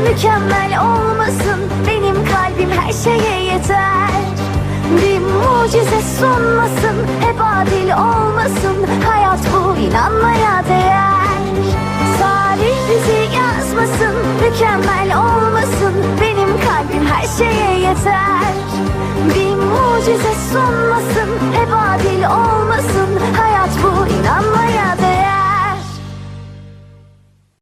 Mükemmel olmasın. Benim kalbim her şeye yeter. Bir mucize sunmasın. Hep adil olmasın. Hayat bu inanmaya değer. Tarih bizi yazmasın. Mükemmel olmasın. Benim kalbim her şeye yeter. Bir mucize sunmasın. Hep adil olmasın